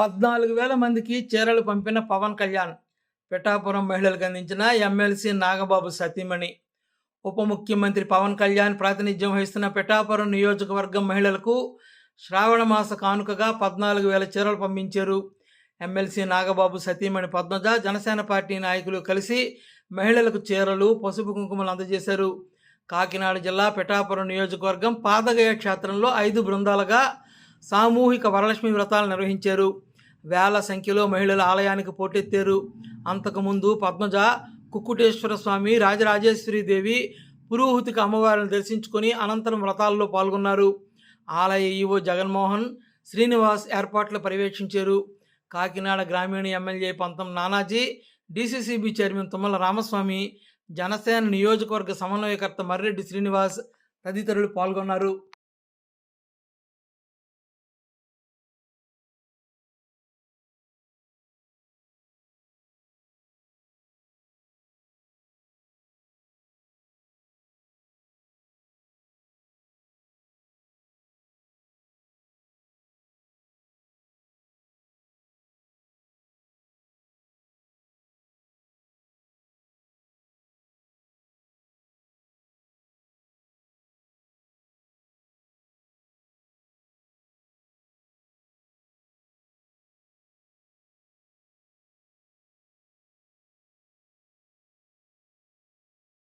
పద్నాలుగు వేల మందికి చీరలు పంపిన పవన్ కళ్యాణ్ పిఠాపురం మహిళలకు అందించిన ఎమ్మెల్సీ నాగబాబు సతీమణి. ఉప ముఖ్యమంత్రి పవన్ కళ్యాణ్ ప్రాతినిధ్యం వహిస్తున్న పిఠాపురం నియోజకవర్గం మహిళలకు శ్రావణ మాస కానుకగా పద్నాలుగు వేల చీరలు పంపించారు. ఎమ్మెల్సీ నాగబాబు సతీమణి పద్మజ జనసేన పార్టీ నాయకులు కలిసి మహిళలకు చీరలు పసుపు కుంకుమలు అందజేశారు. కాకినాడ జిల్లా పిఠాపురం నియోజకవర్గం పాదగయ క్షేత్రంలో ఐదు బృందాలుగా సామూహిక వరలక్ష్మి వ్రతాలు నిర్వహించారు. వేల సంఖ్యలో మహిళలు ఆలయానికి పోటెత్తారు. అంతకుముందు పద్మజ కుక్కుటేశ్వర స్వామి రాజరాజేశ్వరీదేవి పురోహితికి అమ్మవారిని దర్శించుకొని అనంతరం వ్రతాల్లో పాల్గొన్నారు. ఆలయ ఈవో జగన్మోహన్ శ్రీనివాస్ ఏర్పాట్లు పర్యవేక్షించారు. కాకినాడ గ్రామీణ MLA Pantham Nanaji DCCB chairman Tummala Ramaswamy Janasena నియోజకవర్గ సమన్వయకర్త మర్రెడ్డి శ్రీనివాస్ తదితరులు పాల్గొన్నారు.